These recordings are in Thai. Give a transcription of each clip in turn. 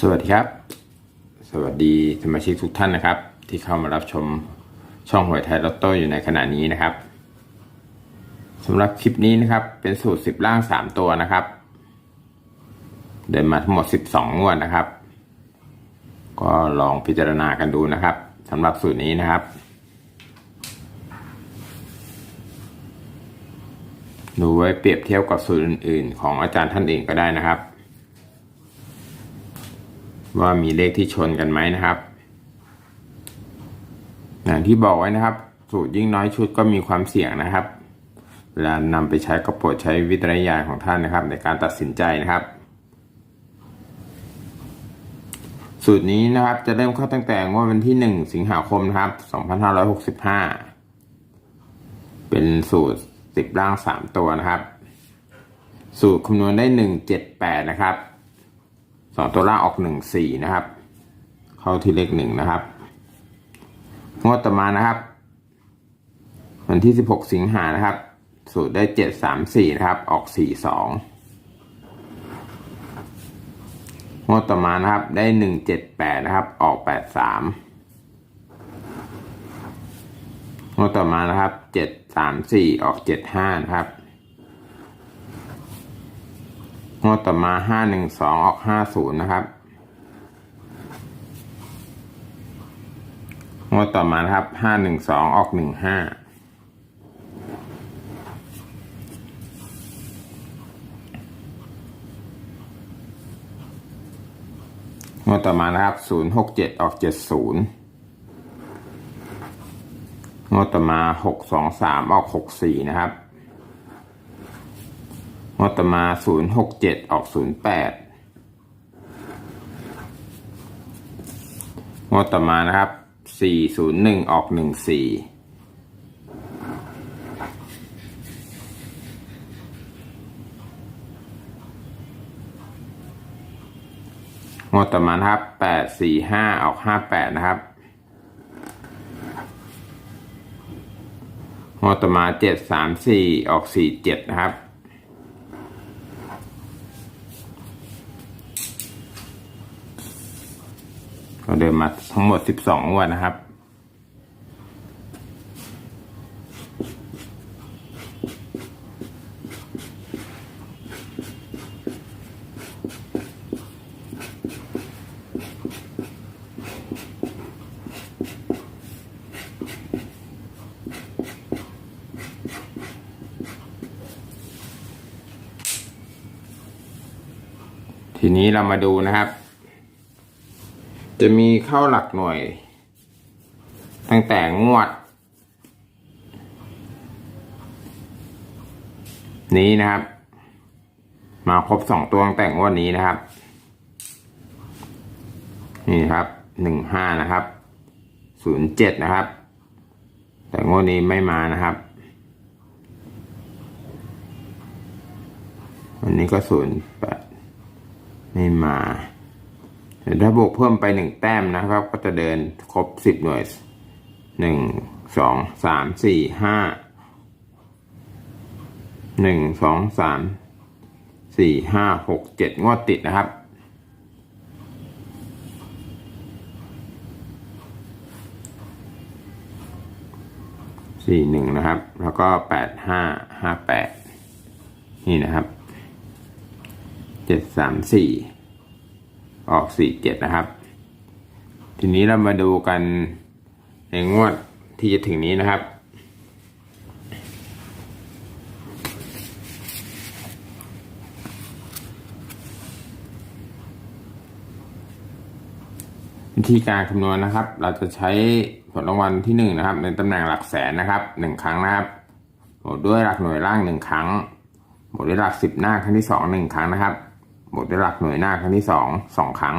สวัสดีครับ สวัสดีสมาชิกทุกท่านนะครับ ที่เข้ามารับชมช่องหวยไทยลอตโต้อยู่ในขณะนี้นะครับสำหรับคลิปนี้นะครับ เป็นสูตรสิบล่างสามตัวนะครับ เดินมาทั้งหมดสิบสองงวดนะครับ ก็ลองพิจารณากันดูนะครับสำหรับสูตรนี้นะครับ ดูไว้เปรียบเทียบกับสูตรอื่น ๆ ของอาจารย์ท่านเองก็ได้นะครับ ว่ามีเลขที่ชนกันไหมนะครับอย่างที่บอกไว้นะครับ สูตรยิ่งน้อยชุดก็มีความเสี่ยงนะครับ เวลานำไปใช้ก็โปรดใช้วิจารณญาณของท่านนะครับ ในการตัดสินใจนะครับ สูตรนี้นะครับจะเริ่มเข้าตั้งแต่งวดวันที่ 1 สิงหาคมนะครับ 2565 เป็นสูตร 10ล่าง 3 ตัวนะครับ สูตรคำนวณได้ 178 นะครับ สองตัวล่างออกหนึ่งสี่นะครับ เข้าที่เลขหนึ่งนะครับ งวดต่อมานะครับ วันที่สิบหกสิงหานะครับ สูตรได้เจ็ดสามสี่นะครับ ออกสี่สองงวดต่อมานะครับได้หนึ่งเจ็ดแปดนะครับ ออกแปดสามงวดต่อมานะครับเจ็ดสามสี่ออกเจ็ดห้านะครับ งวดต่อมาห้าหนึ่งสองออกห้าศูนย์นะครับ งวดต่อมานะครับห้าหนึ่งสองออกหนึ่งห้า งวดต่อมานะครับศูนย์หกเจ็ดออกเจ็ดศูนย์งวดต่อมาหกสองสามออกหกสี่นะครับ งวดต่อมาศูนย์หกเจ็ดออกศูนย์แปดงวดต่อมานะครับสี่ศูนย์หนึ่งออกหนึ่งสี่งวดต่อมานะครับแปดสี่ห้าออกห้าแปดนะครับ งวดต่อมาเจ็ดสามสี่ออกสี่เจ็ดนะครับ ก็เดินมา ทั้งหมด12งวดนะครับ ทีนี้เรามาดูนะครับ จะมีเข้าหลักหน่วย ตั้งแต่งวด นี้นะครับ มาครบสองตัวตั้งแต่งวดนี้นะครับ นี่ครับหนึ่งห้านะครับศูนย์เจ็ดนะครับ แต่งวดนี้ไม่มานะครับวันนี้ก็ศูนย์แปดไม่มา ถ้าบวกเพิ่มไปหนึ่งแต้มนะครับ ก็จะเดินครบสิบหน่วยหนึ่งสองสามสี่ห้าหนึ่งสองสามสี่ห้าหกเจ็ดงวดติดนะครับ สี่หนึ่งนะครับ แล้วก็แปดห้าห้าแปดนี่นะครับเจ็ดสามสี่ ออกสี่เจ็ดนะครับ ทีนี้เรามาดูกันในงวดที่จะถึงนี้นะครับ วิธีการคำนวณนะครับ เราจะใช้ผลรางวัลที่หนึ่งนะครับ ในตำแหน่งหลักแสนนะครับหนึ่งครั้งนะครับบวกด้วยหลักหน่วยล่างหนึ่งครั้งบวกด้วยหลักสิบหน้าครั้งที่สองหนึ่งครั้งนะครับ บวกด้วยหลักหน่วยหน้าครั้งที่สองสองครั้ง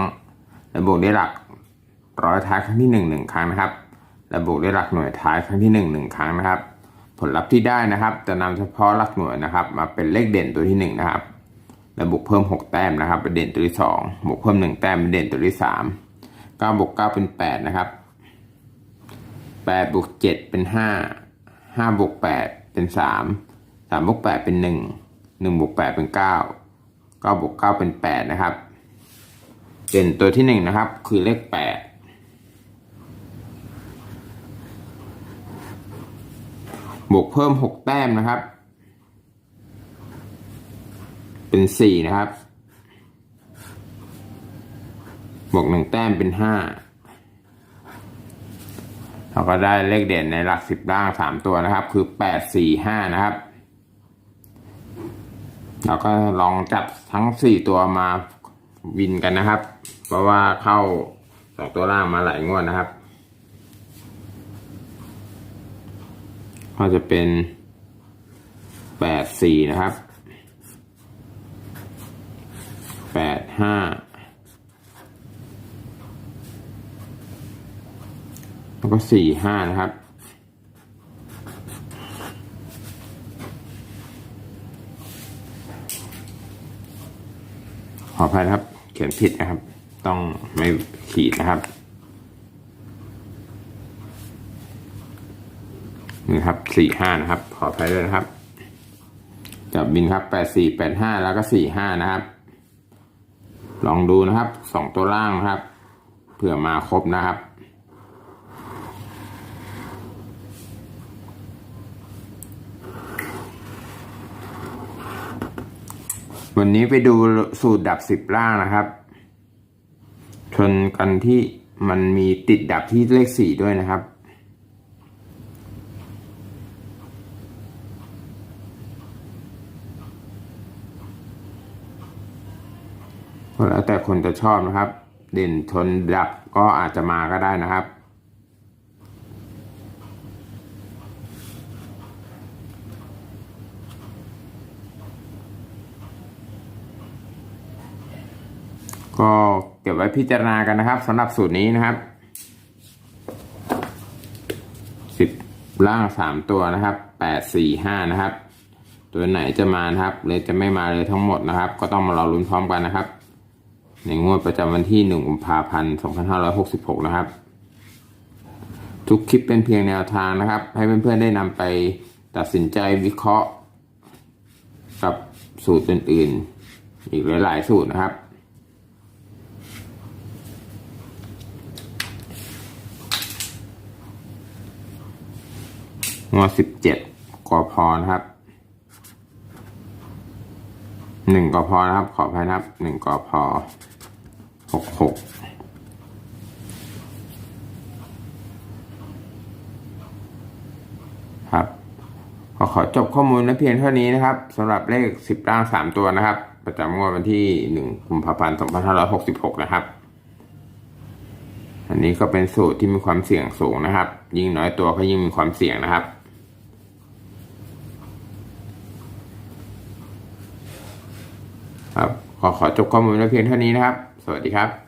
และบวกด้วยหลักร้อยท้ายครั้งที่หนึ่งหนึ่งครั้งนะครับ และบวกด้วยหลักหน่วยท้ายครั้งที่หนึ่งหนึ่งครั้งนะครับ ผลลัพธ์ที่ได้นะครับ จะนำเฉพาะหลักหน่วยนะครับ มาเป็นเลขเด่นตัวที่หนึ่งนะครับ และบวกเพิ่มหกแต้มนะครับเป็นเด่นตัวที่สองบวกเพิ่มหนึ่งแต้มเป็นเด่นตัวที่สามก้าบวกเก้าเป็นแปดนะครับแปดบวกเจ็ดเป็นห้าห้าบวกแปดเป็นสามสามบวกแปดเป็นหนึ่งหนึ่งบวกแปดเป็นเก้าเก้าบวกเก้าเป็นแปดนะครับ เด่นตัวที่หนึ่งนะครับ คือเลขแปดบวกเพิ่มหกแต้มนะครับ เป็นสี่นะครับ บวกหนึ่งแต้มเป็นห้าเราก็ได้เลขเด่นในหลักสิบล่างสามตัวนะครับ คือแปดสี่ห้านะครับ เราก็ลองจับทั้งสี่ตัวมาวินกันนะครับ เพราะว่าเข้าสองตัวล่างมาหลายงวดนะครับ ก็จะเป็นแปดสี่นะครับแปดห้าแล้วก็สี่ห้านะครับ ขออภัยนะครับ เขียนผิดนะครับ ต้องไม่ขีดนะครับนี่ครับสี่ห้านะครับ ขออภัยด้วยนะครับ จับบินครับแปดสี่แปดห้าแล้วก็สี่ห้านะครับ ลองดูนะครับสองตัวล่างนะครับ เผื่อมาครบนะครับ วันนี้ไปดูสูตรดับสิบล่างนะครับ ชนกันที่มันมีติดดับที่เลขสี่ด้วยนะครับ แล้วแต่คนจะชอบนะครับ เด่นชนดับก็อาจจะมาก็ได้นะครับ ก็ เก็บไว้พิจารณากันนะครับสำหรับสูตรนี้นะครับสิบล่างสามตัวนะครับแปดสี่ห้านะครับ ตัวไหนจะมานะครับหรือจะไม่มาเลยทั้งหมดนะครับ ก็ต้องมารอลุ้นพร้อมกันนะครับ ในงวดประจำวันที่หนึ่งกุมภาพันธ์สองพันห้าร้อยหกสิบหกนะครับ ทุกคลิปเป็นเพียงแนวทางนะครับ ให้เพื่อนๆได้นำไปตัดสินใจวิเคราะห์ กับสูตรอื่นๆ อีกหลายๆสูตรนะครับ งวดสิบเจ็ดกอพอนะครับหนึ่งกอพอนะครับขออภัยนะครับหนึ่งกอพอหกหกครับก็ขอจบข้อมูลและเพียงเท่านี้นะครับสำหรับเลขสิบล่างสามตัวนะครับ ประจำงวดวันที่หนึ่งกุมภาพันธ์สองพันห้าร้อยหกสิบหกนะครับ อันนี้ก็เป็นสูตรที่มีความเสี่ยงสูงนะครับ ยิ่งน้อยตัวก็ยิ่งมีความเสี่ยงนะครับ ครับขอขอจบข้อมูลและเพียงเท่านี้นะครับ สวัสดีครับ